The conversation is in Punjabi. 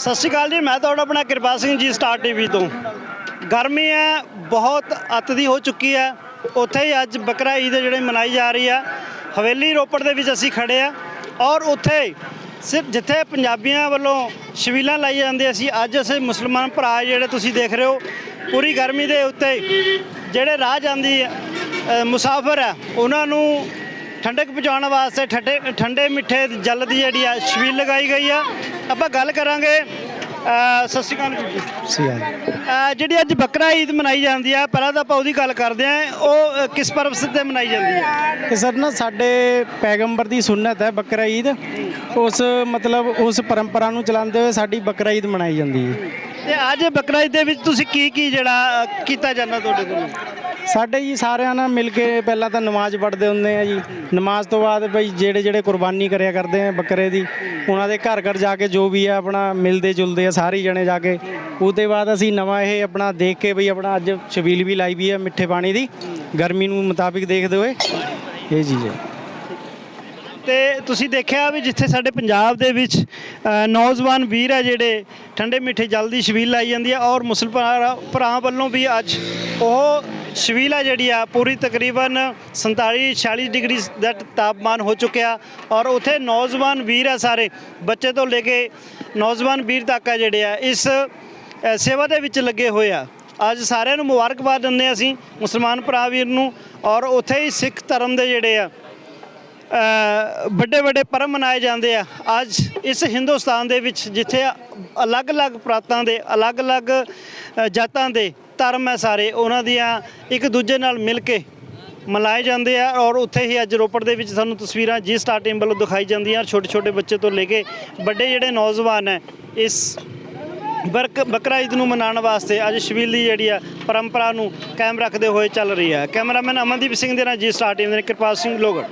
ਸਤਿ ਸ਼੍ਰੀ ਅਕਾਲ ਜੀ ਮੈਂ ਤੁਹਾਡਾ ਆਪਣਾ ਕਿਰਪਾ ਸਿੰਘ ਜੀ ਸਟਾਰ ਟੀਵੀ ਤੋਂ। ਗਰਮੀ ਹੈ ਬਹੁਤ ਅੱਤ ਦੀ ਹੋ ਚੁੱਕੀ ਹੈ। ਉੱਥੇ ਹੀ ਅੱਜ ਬਕਰਾ ਈਦ ਜਿਹੜੀ ਮਨਾਈ ਜਾ ਰਹੀ ਆ ਹਵੇਲੀ ਰੋਪੜ ਦੇ ਵਿੱਚ ਅਸੀਂ ਖੜੇ ਆ ਔਰ ਉੱਥੇ ਸਿਰਫ ਜਿੱਥੇ ਪੰਜਾਬੀਆਂ ਵੱਲੋਂ ਸ਼ਬੀਲਾਂ ਲਾਈ ਜਾਂਦੀਆਂ ਸੀ ਅੱਜ ਅਸੀਂ ਮੁਸਲਮਾਨ ਭਰਾ ਜਿਹੜੇ ਤੁਸੀਂ ਦੇਖ ਰਹੇ ਹੋ ਪੂਰੀ ਗਰਮੀ ਦੇ ਉੱਤੇ। ਜਿਹੜੇ ਰਾਹ ਜਾਂਦੀ ਹੈ, ਮੁਸਾਫਰ ਆ ਉਹਨਾਂ ਨੂੰ ਠੰਡਕ ਪਹੁੰਚਾਉਣ ਵਾਸਤੇ ਠੰਡੇ ਠੰਡੇ ਮਿੱਠੇ ਜਲ ਦੀ ਜਿਹੜੀ ਆ ਛਬੀਲ ਲਗਾਈ ਗਈ ਆ। ਆਪਾਂ ਗੱਲ ਕਰਾਂਗੇ ਅ, ਸਤਿ ਸ਼੍ਰੀ ਅਕਾਲ ਜੀ। ਸੀ ਆ ਅ, ਜਿਹੜੀ ਅੱਜ ਬੱਕਰਾ ਈਦ ਮਨਾਈ ਜਾਂਦੀ ਆ ਪਹਿਲਾਂ ਤਾਂ ਆਪਾਂ ਉਹਦੀ ਗੱਲ ਕਰਦੇ ਆ ਉਹ ਅ, ਕਿਸ ਪਰਪਸ ਤੇ ਮਨਾਈ ਜਾਂਦੀ ਹੈ ਇਹ ਸਰ ਨਾ ਸਾਡੇ ਪੈਗੰਬਰ ਦੀ ਸੁਨਨਤ ਹੈ ਬਕਰਾ ਈਦ। ਉਸ ਮਤਲਬ ਉਸ ਪਰੰਪਰਾ ਨੂੰ ਚਲਾਉਂਦੇ ਹੋਏ ਸਾਡੀ ਬਕਰਾ ਈਦ ਮਨਾਈ ਜਾਂਦੀ ਹੈ। ਤੇ ਅੱਜ ਬੱਕਰਾ ਈਦ ਦੇ ਵਿੱਚ ਤੁਸੀਂ ਕੀ ਕੀ ਜਿਹੜਾ ਅ, ਕੀਤਾ ਜਾਂਦਾ ਤੁਹਾਡੇ ਕੋਲ? ਸਾਡੇ ਜੀ ਸਾਰਿਆਂ ਨਾਲ ਮਿਲ ਕੇ ਪਹਿਲਾਂ ਤਾਂ ਨਮਾਜ਼ ਪੜ੍ਹਦੇ ਹੁੰਦੇ ਆ ਜੀ। ਨਮਾਜ਼ ਤੋਂ ਬਾਅਦ ਬਈ ਜਿਹੜੇ ਜਿਹੜੇ ਕੁਰਬਾਨੀ ਕਰਿਆ ਕਰਦੇ ਆ ਬੱਕਰੇ ਦੀ, ਉਹਨਾਂ ਦੇ ਘਰ ਘਰ ਜਾ ਕੇ ਜੋ ਵੀ ਆ ਆਪਣਾ ਮਿਲਦੇ ਜੁਲਦੇ ਆ ਸਾਰੇ ਜਣੇ ਜਾ ਕੇ। ਉਹਦੇ ਬਾਅਦ ਅਸੀਂ ਨਵਾਂ ਇਹ ਆਪਣਾ ਦੇਖ ਕੇ ਬਈ ਆਪਣਾ ਅੱਜ ਛਬੀਲ ਵੀ ਲਾਈ ਵੀ ਹੈ ਮਿੱਠੇ ਪਾਣੀ ਦੀ। ਗਰਮੀ ਨੂੰ ਮੁਤਾਬਿਕ ਦੇਖਦੇ ਹੋਏ। ਇਹ ਚੀਜ਼ ਹੈ ਤੇ ਤੁਸੀਂ ਦੇਖਿਆ ਵੀ ਜਿੱਥੇ ਸਾਡੇ ਪੰਜਾਬ ਦੇ ਵਿੱਚ ਨੌਜਵਾਨ ਵੀਰ ਆ ਜਿਹੜੇ, ਠੰਡੇ ਮਿੱਠੇ ਜਲ ਦੀ ਛਬੀਲ ਲਾਈ ਜਾਂਦੀ ਆ ਔਰ ਮੁਸਲਮਾਨ ਭਰਾ ਵੱਲੋਂ ਵੀ ਅੱਜ ਉਹ ਛਬੀਲ ਜਿਹੜੀ ਆ, ਪੂਰੀ ਤਕਰੀਬਨ 47 46 ਡਿਗਰੀ ਦਾ ਤਾਪਮਾਨ ਹੋ ਚੁੱਕਿਆ ਔਰ ਉੱਥੇ ਨੌਜਵਾਨ ਵੀਰ ਆ ਸਾਰੇ, ਬੱਚੇ ਤੋਂ ਲੈ ਕੇ ਨੌਜਵਾਨ ਵੀਰ ਤੱਕ ਆ ਜਿਹੜੇ ਆ, ਇਸ ਸੇਵਾ ਦੇ ਵਿੱਚ ਲੱਗੇ ਹੋਏ ਆ। ਅੱਜ ਸਾਰਿਆਂ ਨੂੰ ਮੁਬਾਰਕਬਾਦ ਦਿੰਦੇ ਹਾਂ ਅਸੀਂ, ਮੁਸਲਮਾਨ ਭਰਾ ਵੀਰ ਨੂੰ ਔਰ ਉੱਥੇ ਹੀ ਸਿੱਖ ਧਰਮ ਦੇ ਜਿਹੜੇ ਆ ਵੱਡੇ ਵੱਡੇ ਪਰਮ ਮਨਾਏ ਜਾਂਦੇ ਆ। ਅੱਜ ਇਸ ਹਿੰਦੁਸਤਾਨ ਦੇ ਵਿੱਚ ਜਿੱਥੇ ਅਲੱਗ-ਅਲੱਗ ਪ੍ਰਾਂਤਾਂ ਦੇ, ਅਲੱਗ-ਅਲੱਗ ਜਾਤਾਂ ਦੇ ਧਰਮ ਹੈ ਸਾਰੇ, ਉਹਨਾਂ ਦੀਆਂ ਇੱਕ ਦੂਜੇ ਨਾਲ ਮਿਲ ਕੇ ਮਨਾਏ ਜਾਂਦੇ ਆ ਔਰ ਉੱਥੇ ਹੀ ਅੱਜ ਰੋਪੜ ਦੇ ਵਿੱਚ ਸਾਨੂੰ ਤਸਵੀਰਾਂ ਜੀ ਸਟਾਰ ਟੀਮ ਵੱਲੋਂ ਦਿਖਾਈ ਜਾਂਦੀਆਂ ਛੋਟੇ ਛੋਟੇ ਬੱਚੇ ਤੋਂ ਲੈ ਕੇ ਵੱਡੇ ਜਿਹੜੇ ਨੌਜਵਾਨ ਹੈ, ਇਸ ਬਰਕ, ਬਕਰਾ ਈਦ ਨੂੰ ਮਨਾਉਣ ਵਾਸਤੇ ਅੱਜ ਸ਼ਬੀਲ ਦੀ ਜਿਹੜੀ ਆ ਪਰੰਪਰਾ ਨੂੰ ਕਾਇਮ ਰੱਖਦੇ ਹੋਏ ਚੱਲ ਰਹੀ ਹੈ। ਕੈਮਰਾਮੈਨ ਅਮਨਦੀਪ ਸਿੰਘ ਦੇ ਨਾਲ ਜੀ ਸਟਾਰ ਟੀਮ ਦੇ ਨਾਲ ਕਿਰਪਾਲ ਸਿੰਘ ਲੋਗੜ